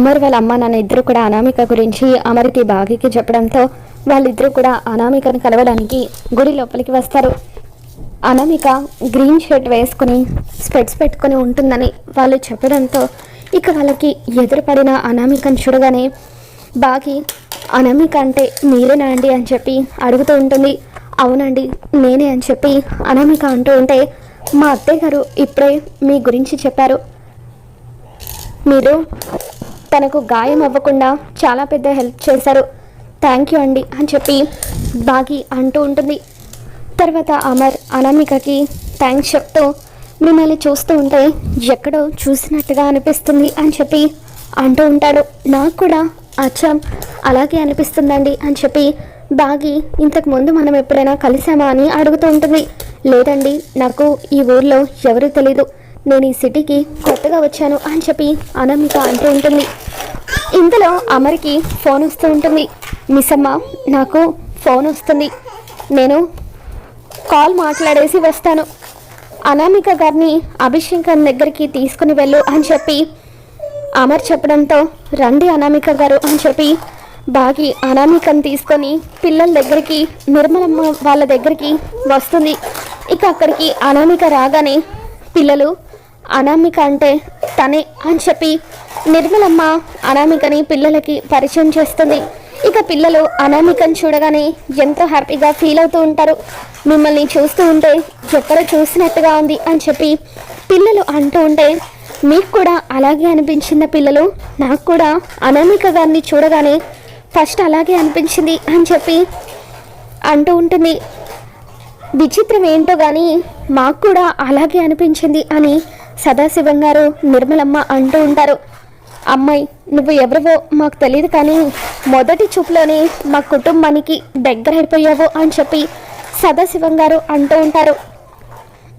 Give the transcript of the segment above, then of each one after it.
అమర్ వాళ్ళ అమ్మ నాన్న ఇద్దరు కూడా అనామిక గురించి అమర్కి బాగికి చెప్పడంతో వాళ్ళిద్దరూ కూడా అనామికను కలవడానికి గుడి లోపలికి వస్తారు. అనామిక గ్రీన్ షర్ట్ వేసుకుని స్పెట్స్ పెట్టుకొని ఉంటుందని వాళ్ళు చెప్పడంతో ఇక వాళ్ళకి ఎదురుపడిన అనామికను చూడగానే బాగి అనామిక అంటే మీరేనా అండి? అని చెప్పి అడుగుతూ ఉంటుంది. అవునండి నేనే అని చెప్పి అనామిక అంటూ ఉంటే మా అత్తయ్య గారు ఇప్పుడే మీ గురించి చెప్పారు. మీరు తనకు గాయం అవ్వకుండా చాలా పెద్ద హెల్ప్ చేశారు. థ్యాంక్ యూ అండి అని చెప్పి బాగి అంటూ ఉంటుంది. తర్వాత అమర్ అనామికకి థ్యాంక్స్ చెప్తూ మిమ్మల్ని చూస్తూ ఉంటే ఎక్కడో చూసినట్టుగా అనిపిస్తుంది అని చెప్పి అంటూ ఉంటాడు. నాకు కూడా అచ్చం అలాగే అనిపిస్తుందండి అని చెప్పి బాగి ఇంతకు ముందు మనం ఎప్పుడైనా కలిసామా అని అడుగుతూ ఉంటుంది. లేదండి నాకు ఈ ఊర్లో ఎవరు తెలీదు. నేను ఈ సిటీకి కొత్తగా వచ్చాను అని చెప్పి అనామిక అంటూ ఉంటుంది. ఇంతలో అమరికి ఫోన్ వస్తూ ఉంటుంది. మిస్సమ్మ నాకు ఫోన్ వస్తుంది. నేను కాల్ మాట్లాడేసి వస్తాను. అనామిక గారిని అభిషేకం దగ్గరికి తీసుకుని వెళ్ళు అని చెప్పి అమర్ చెప్పడంతో రండి అనామిక గారు అని చెప్పి బాగి అనామికను తీసుకొని పిల్లల దగ్గరికి నిర్మలమ్మ వాళ్ళ దగ్గరికి వస్తుంది. ఇక అక్కడికి అనామిక రాగానే పిల్లలు అనామిక అంటే తనే అని చెప్పి నిర్మలమ్మ అనామికని పిల్లలకి పరిచయం చేస్తుంది. ఇక పిల్లలు అనామికను చూడగానే ఎంతో హ్యాపీగా ఫీల్ అవుతూ ఉంటారు. మిమ్మల్ని చూస్తూ ఉంటే ఎక్కడ చూసినట్టుగా ఉంది అని చెప్పి పిల్లలు అంటూ ఉంటే మీకు కూడా అలాగే అనిపించింది పిల్లలు. నాకు కూడా అనామిక గారిని చూడగానే ఫస్ట్ అలాగే అనిపించింది అని చెప్పి అంటూ ఉంటుంది. విచిత్రం ఏంటో కానీ మాకు కూడా అలాగే అనిపించింది అని సదాశివం గారు నిర్మలమ్మ అంటూ ఉంటారు. అమ్మాయి నువ్వు ఎవరివో మాకు తెలియదు కానీ మొదటి చూపులోనే మా కుటుంబానికి దగ్గర అయిపోయావు అని చెప్పి సదాశివం గారు అంటూ ఉంటారు.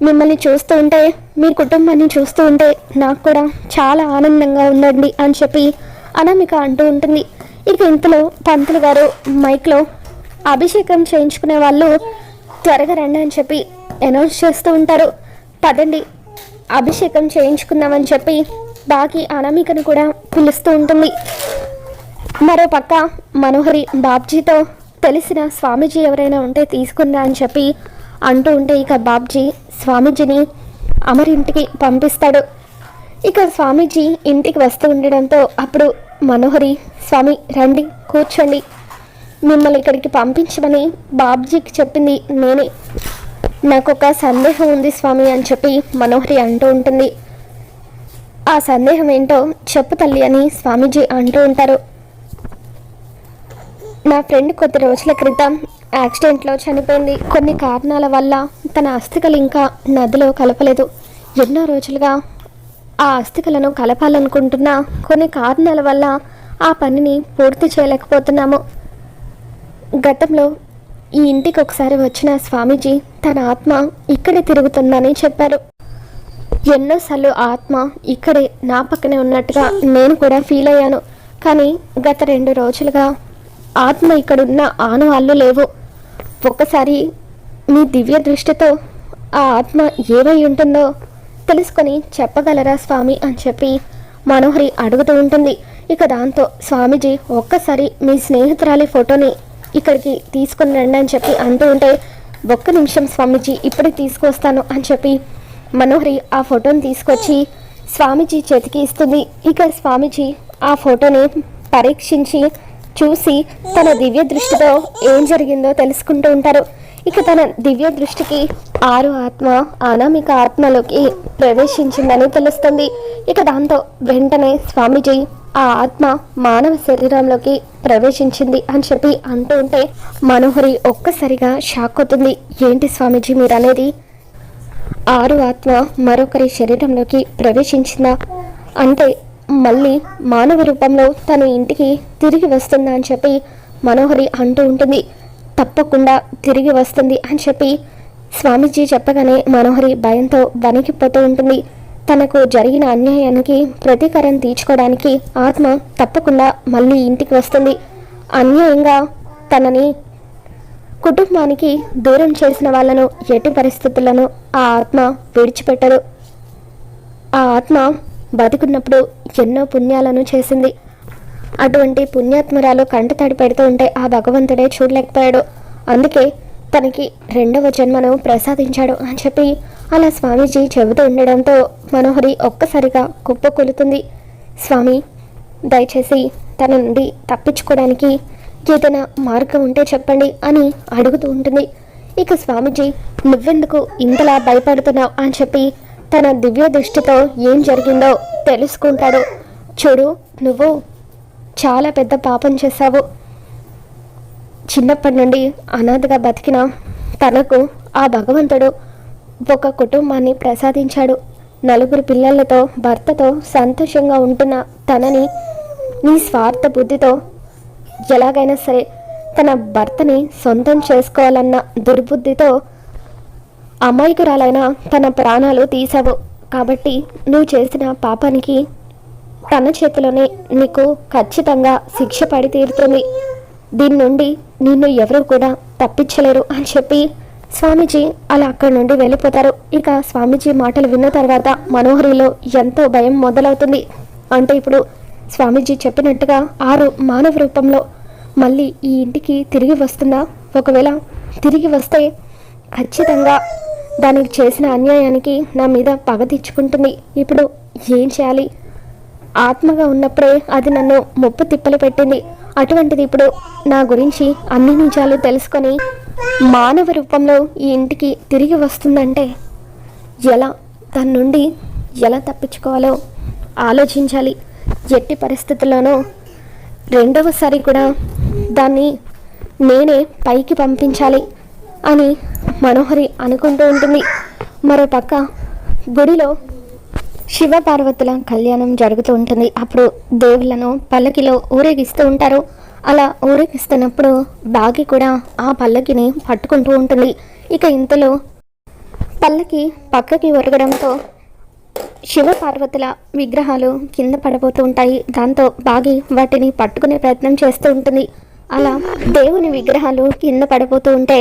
మిమ్మల్ని చూస్తూ ఉంటే మీ కుటుంబాన్ని చూస్తూ ఉంటే నాకు కూడా చాలా ఆనందంగా ఉందండి అని చెప్పి అనామిక అంటూ ఉంటుంది. ఇక ఇంతలో పంతులు గారు మైక్లో అభిషేకం చేయించుకునే వాళ్ళు త్వరగా రండి అని చెప్పి అనౌన్స్ చేస్తూ ఉంటారు. పదండి అభిషేకం చేయించుకుందామని చెప్పి బాకి అనామికను కూడా పిలుస్తూ ఉంటుంది. మరో పక్క మనోహరి బాబ్జీతో తెలిసిన స్వామీజీ ఎవరైనా ఉంటే తీసుకుందా అని చెప్పి అంటూ ఉంటే ఇక బాబ్జీ స్వామీజీని అమరింటికి పంపిస్తాడు. ఇక స్వామీజీ ఇంటికి వస్తూ ఉండడంతో అప్పుడు మనోహరి స్వామి రండి కూర్చోండి. మిమ్మల్ని ఇక్కడికి పంపించమని బాబ్జీకి చెప్పింది నేనే. నాకు ఒక సందేహం ఉంది స్వామి అని చెప్పి మనోహరి అంటూ ఉంటుంది. ఆ సందేహం ఏంటో చెప్పు తల్లి అని స్వామీజీ అంటూ ఉంటారు. నా ఫ్రెండ్ కొద్ది రోజుల క్రితం యాక్సిడెంట్లో చనిపోయింది. కొన్ని కారణాల వల్ల తన అస్థికలు ఇంకా నదిలో కలపలేదు. ఎన్నో రోజులుగా ఆ అస్థికలను కలపాలనుకుంటున్నా కొన్ని కారణాల వల్ల ఆ పనిని పూర్తి చేయలేకపోతున్నాము. గతంలో ఈ ఇంటికి ఒకసారి వచ్చిన స్వామీజీ తన ఆత్మ ఇక్కడే తిరుగుతుందని చెప్పారు. ఎన్నోసార్లు ఆత్మ ఇక్కడే నా పక్కనే ఉన్నట్టుగా నేను కూడా ఫీల్ అయ్యాను. కానీ గత రెండు రోజులుగా ఆత్మ ఇక్కడున్న ఆనవాళ్ళు లేవు. ఒక్కసారి మీ దివ్య దృష్టితో ఆ ఆత్మ ఏమై ఉంటుందో తెలుసుకొని చెప్పగలరా స్వామి అని చెప్పి మనోహరి అడుగుతూ ఉంటుంది. ఇక దాంతో స్వామీజీ ఒక్కసారి మీ స్నేహితురాలి ఫోటోని ఇక్కడికి తీసుకుని రండి అని చెప్పి అంటూ ఉంటే ఒక్క నిమిషం స్వామీజీ ఇప్పుడే తీసుకొస్తాను అని చెప్పి మనోహరి ఆ ఫోటోని తీసుకొచ్చి స్వామీజీ చేతికి ఇస్తుంది. ఇక స్వామీజీ ఆ ఫోటోని పరీక్షించి చూసి తన దివ్య దృష్టితో ఏం జరిగిందో తెలుసుకుంటూ ఉంటారు. ఇక తన దివ్య దృష్టికి ఆరు ఆత్మ అనామిక ఆత్మలోకి ప్రవేశించిందని తెలుస్తుంది. ఇక దాంతో వెంటనే స్వామీజీ ఆ ఆత్మ మానవ శరీరంలోకి ప్రవేశించింది అని చెప్పి అంటూ ఉంటే మనోహరి ఒక్కసారిగా షాక్ అవుతుంది. ఏంటి స్వామీజీ మీరు అనేది ఆరు ఆత్మ మరొకరి శరీరంలోకి ప్రవేశించిందా? అంటే మళ్ళీ మానవ రూపంలో తన ఇంటికి తిరిగి వస్తుందా అని చెప్పి మనోహరి అంటూ ఉంటుంది. తప్పకుండా తిరిగి వస్తుంది అని చెప్పి స్వామీజీ చెప్పగానే మనోహరి భయంతో వణికిపోతూ ఉంటుంది. తనకు జరిగిన అన్యాయానికి ప్రతీకారం తీర్చుకోవడానికి ఆత్మ తప్పకుండా మళ్ళీ ఇంటికి వస్తుంది. అన్యాయంగా తనని కుటుంబానికి దూరం చేసిన వాళ్ళను ఎట్టి పరిస్థితులను ఆ ఆత్మ విడిచిపెట్టదు. ఆ ఆత్మ బతుకున్నప్పుడు ఎన్నో పుణ్యాలను చేసింది. అటువంటి పుణ్యాత్మరాలు కంట తడి పెడుతూ ఉంటే ఆ భగవంతుడే చూడలేకపోయాడు. అందుకే తనకి రెండవ జన్మను ప్రసాదించాడు అని చెప్పి అలా స్వామీజీ చెబుతూ ఉండడంతో మనోహరి ఒక్కసారిగా కుప్పకూలుతుంది స్వామి దయచేసి తన నుండి తప్పించుకోవడానికి ఏదైనా మార్గం ఉంటే చెప్పండి అని అడుగుతూ ఉంటుంది. ఇక స్వామీజీ నువ్వెందుకు ఇంతలా భయపడుతున్నావు? అని చెప్పి తన దివ్య దృష్టితో ఏం జరిగిందో తెలుసుకుంటాడు. చూడు నువ్వు చాలా పెద్ద పాపం చేశావు. చిన్నప్పటి నుండి అనాథగా బతికిన తనకు ఆ భగవంతుడు ఒక కుటుంబాన్ని ప్రసాదించాడు. నలుగురు పిల్లలతో భర్తతో సంతోషంగా ఉంటున్న తనని నీ స్వార్థ బుద్ధితో ఎలాగైనా సరే తన భర్తని సొంతం చేసుకోవాలన్న దుర్బుద్ధితో అమాయకురాలైన తన ప్రాణాలు తీసావు కాబట్టి నువ్వు చేసిన పాపానికి తన చేతిలోనే నీకు ఖచ్చితంగా శిక్ష పడి తీరుతుంది. దీని నుండి నిన్ను ఎవరు కూడా తప్పించలేరు అని చెప్పి స్వామీజీ అలా అక్కడి నుండి వెళ్ళిపోతారు. ఇక స్వామీజీ మాటలు విన్న తర్వాత మనోహరిలో ఎంతో భయం మొదలవుతుంది. అంటే ఇప్పుడు స్వామీజీ చెప్పినట్టుగా ఆరు మానవ రూపంలో మళ్ళీ ఈ ఇంటికి తిరిగి వస్తుందా? ఒకవేళ తిరిగి వస్తే ఖచ్చితంగా దానికి చేసిన అన్యాయానికి నా మీద పగ తెచ్చుకుంటుంది ఇప్పుడు ఏం చేయాలి? ఆత్మగా ఉన్నప్పుడే అది నన్ను ముప్పు తిప్పలు పెట్టింది. అటువంటిది ఇప్పుడు నా గురించి అన్ని నిజాలు తెలుసుకొని మానవ రూపంలో ఈ ఇంటికి తిరిగి వస్తుందంటే ఎలా దాని నుండి ఎలా తప్పించుకోవాలో ఆలోచించాలి. ఎట్టి పరిస్థితుల్లోనూ రెండవసారి కూడా దాన్ని నేనే పైకి పంపించాలి అని మనోహరి అనుకుంటూ ఉంటుంది. మరో పక్క గుడిలో శివ పార్వతుల కళ్యాణం జరుగుతూ ఉంటుంది. అప్పుడు దేవుళ్ళను పల్లకిలో ఊరేగిస్తూ ఉంటారు. అలా ఊరేగిస్తున్నప్పుడు బాగి కూడా ఆ పల్లకిని పట్టుకుంటూ ఉంటుంది. ఇక ఇంతలో పల్లకి పక్కకి ఒరగడంతో శివ పార్వతుల విగ్రహాలు కింద పడబోతూ ఉంటాయి. దాంతో బాగి వాటిని పట్టుకునే ప్రయత్నం చేస్తూ ఉంటుంది. అలా దేవుని విగ్రహాలు కింద పడిపోతూ ఉంటే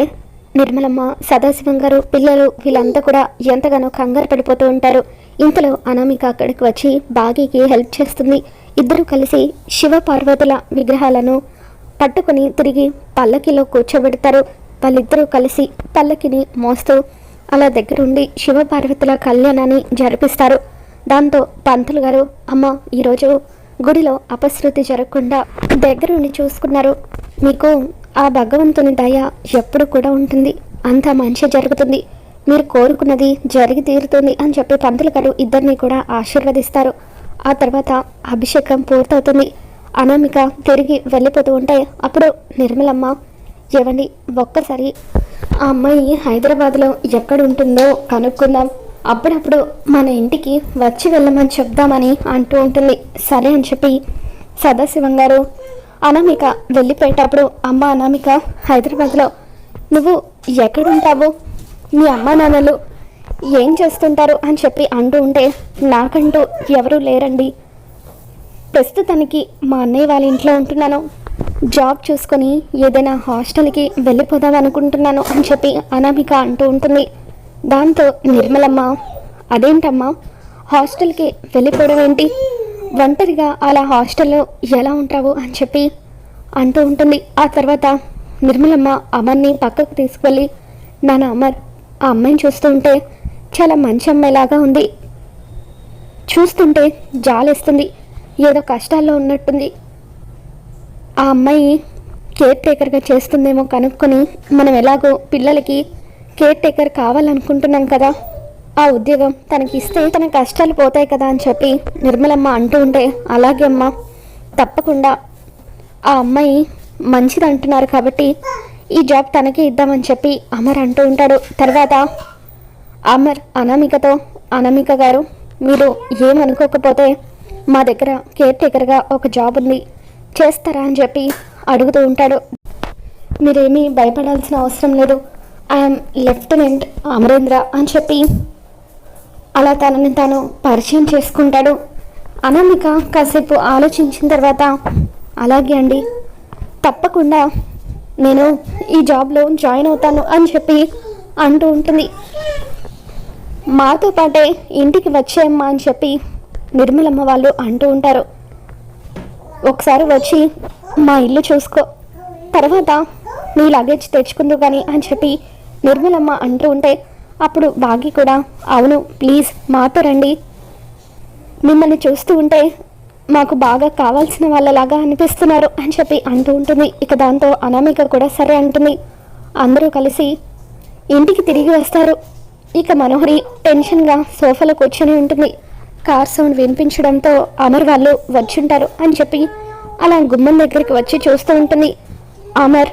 నిర్మలమ్మ సదాశివం గారు పిల్లలు వీళ్ళంతా కూడా ఎంతగానో కంగారు పడిపోతూ ఉంటారు. ఇంతలో అనామిక అక్కడికి వచ్చి బాగీకి హెల్ప్ చేస్తుంది. ఇద్దరు కలిసి శివ పార్వతుల విగ్రహాలను పట్టుకుని తిరిగి పల్లకిలో కూర్చోబెడతారు. వాళ్ళిద్దరూ కలిసి పల్లకిని మోస్తూ అలా దగ్గరుండి శివ పార్వతుల కళ్యాణాన్ని జరిపిస్తారు. దాంతో పంతులు గారు అమ్మ ఈరోజు గుడిలో అపశృతి జరగకుండా దగ్గరుండి చూసుకున్నారు. మీకు ఆ భగవంతుని దయ ఎప్పుడు కూడా ఉంటుంది. అంత మంచి జరుగుతుంది. మీరు కోరుకున్నది జరిగి తీరుతుంది అని చెప్పి పంతులు గారు ఇద్దరిని కూడా ఆశీర్వదిస్తారు. ఆ తర్వాత అభిషేకం పూర్తవుతుంది. అనామిక తిరిగి వెళ్ళిపోతూ ఉంటే అప్పుడు నిర్మలమ్మ ఏవండి ఒక్కసారి ఆ అమ్మాయి హైదరాబాద్లో ఎక్కడ ఉంటుందో కనుక్కుందాం. అప్పుడప్పుడు మన ఇంటికి వచ్చి వెళ్ళమని చెప్దామని అంటూ ఉంటుంది. సరే అని చెప్పి సదాశివం గారు అనామిక వెళ్ళిపోయేటప్పుడు అమ్మ అనామిక హైదరాబాద్లో నువ్వు ఎక్కడుంటావు మీ అమ్మ నాన్నలు ఏం చేస్తుంటారు అని చెప్పి అంటూ ఉంటే నాకంటూ ఎవరూ లేరండి. ప్రస్తుతానికి మా అన్నయ్య వాళ్ళ ఇంట్లో ఉంటున్నాను. జాబ్ చూసుకొని ఏదైనా హాస్టల్కి వెళ్ళిపోదాం అనుకుంటున్నాను అని చెప్పి అనామిక అంటూ ఉంటుంది. దాంతో నిర్మలమ్మ అదేంటమ్మా హాస్టల్కి వెళ్ళిపోవడం ఏంటి? ఒంటరిగా అలా హాస్టల్లో ఎలా ఉంటావు? అని చెప్పి అంటూ ఉంటుంది. ఆ తర్వాత నిర్మలమ్మ అమర్ని పక్కకు తీసుకువెళ్ళి నాన్న అమర్ ఆ అమ్మాయిని చూస్తుంటే చాలా మంచి అమ్మాయిలాగా ఉంది. చూస్తుంటే జాలేస్తుంది. ఏదో కష్టాల్లో ఉన్నట్టుంది. ఆ అమ్మాయి కేర్ టేకర్గా చేస్తుందేమో కనుక్కొని మనం ఎలాగో పిల్లలకి కేర్ టేకర్ కావాలనుకుంటున్నాం కదా. ఆ ఉద్యోగం తనకి ఇస్తే తన కష్టాలు పోతాయి కదా అని చెప్పి నిర్మలమ్మ అంటూ ఉంటే అలాగే అమ్మ తప్పకుండా. ఆ అమ్మాయి మంచిది అంటున్నారు కాబట్టి ఈ జాబ్ తనకే ఇద్దామని చెప్పి అమర్ అంటూ ఉంటాడు. తర్వాత అమర్ అనామికతో అనామిక గారు మీరు ఏమనుకోకపోతే మా దగ్గర కేర్ టేకర్గా ఒక జాబ్ ఉంది చేస్తారా అని చెప్పి అడుగుతూ ఉంటాడు. మీరేమీ భయపడాల్సిన అవసరం లేదు. ఐఎమ్ లెఫ్టినెంట్ అమరేంద్ర అని చెప్పి అలా తనని తాను పరిచయం చేసుకుంటాడు. అనామిక కాసేపు ఆలోచించిన తర్వాత అలాగే అండి తప్పకుండా నేను ఈ జాబ్లో జాయిన్ అవుతాను అని చెప్పి అంటూ ఉంటుంది. మాతో పాటే ఇంటికి వచ్చేయమ్మా అని చెప్పి నిర్మలమ్మ వాళ్ళు అంటూ ఉంటారు. ఒకసారి వచ్చి మా ఇల్లు చూసుకో. తర్వాత నీ లగేజ్ తెచ్చుకుందు కానీ అని చెప్పి నిర్మలమ్మ అంటూ ఉంటే అప్పుడు బాగి కూడా అవును ప్లీజ్ మాతో రండి. మిమ్మల్ని చూస్తూ ఉంటే మాకు బాగా కావాల్సిన వాళ్ళలాగా అనిపిస్తున్నారు అని చెప్పి అంటూ ఉంటుంది. ఇక దాంతో అనామిక కూడా సరే అంటుంది. అందరూ కలిసి ఇంటికి తిరిగి వస్తారు. ఇక మనోహరి టెన్షన్గా సోఫాలో కూర్చొని ఉంటుంది. కార్ సౌండ్ వినిపించడంతో అమర్ వాళ్ళు వచ్చుంటారు అని చెప్పి అలా గుమ్మం దగ్గరికి వచ్చి చూస్తూ ఉంటుంది. అమర్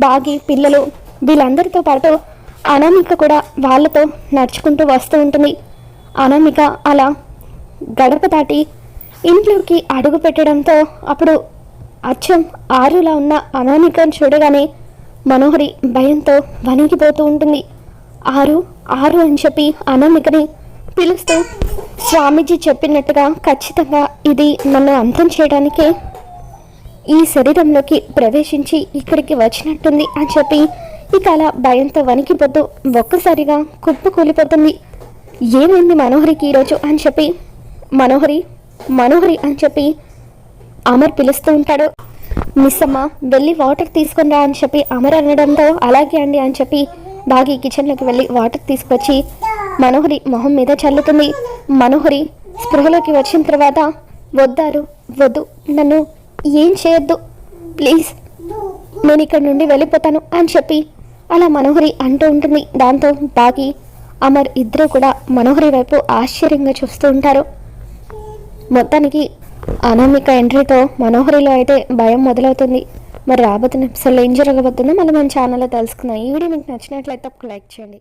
బాగి పిల్లలు వీళ్ళందరితో పాటు అనామిక కూడా వాళ్ళతో నడుచుకుంటూ వస్తూ ఉంటుంది. అనామిక అలా గడప దాటి ఇంట్లోకి అడుగు పెట్టడంతో అప్పుడు అచ్చం ఆరులా ఉన్న అనామికను చూడగానే మనోహరి భయంతో వణికిపోతూ ఉంటుంది. ఆరు ఆరు అని చెప్పి అనామికని పిలుస్తూ స్వామీజీ చెప్పినట్టుగా ఖచ్చితంగా ఇది నన్ను అంతం చేయడానికే ఈ శరీరంలోకి ప్రవేశించి ఇక్కడికి వచ్చినట్టుంది అని చెప్పి ఇక అలా భయంతో వణికిపోతూ ఒక్కసారిగా కుప్ప కూలిపోతుంది ఏమైంది మనోహరికి ఈరోజు అని చెప్పి మనోహరి మనోహరి అని చెప్పి అమర్ పిలుస్తూ ఉంటాడు. మిస్ అమ్మ వెళ్ళి వాటర్ తీసుకుని రా అని చెప్పి అమర్ అనడంతో అలాగే అండి అని చెప్పి బాగి కిచెన్లోకి వెళ్ళి వాటర్ తీసుకొచ్చి మనోహరి మొహం మీద చల్లుతుంది. మనోహరి స్పృహలోకి వచ్చిన తర్వాత వద్దారు వద్దు నన్ను ఏం చేయొద్దు ప్లీజ్ నేను ఇక్కడ నుండి వెళ్ళిపోతాను అని చెప్పి అలా మనోహరి అంటూ ఉంటుంది. దాంతో బాగి అమర్ ఇద్దరు కూడా మనోహరి వైపు ఆశ్చర్యంగా చూస్తూ ఉంటారు. మొత్తానికి అనామిక ఎంట్రీతో మనోహరిలో అయితే భయం మొదలవుతుంది. మరి రాబోతున్న ఎపిసోడ్లో ఏం జరగబోతుందో మళ్ళీ మన ఛానల్లో తెలుసుకుందాం. ఈ వీడియో మీకు నచ్చినట్లయితే ఒక లైక్ చేయండి.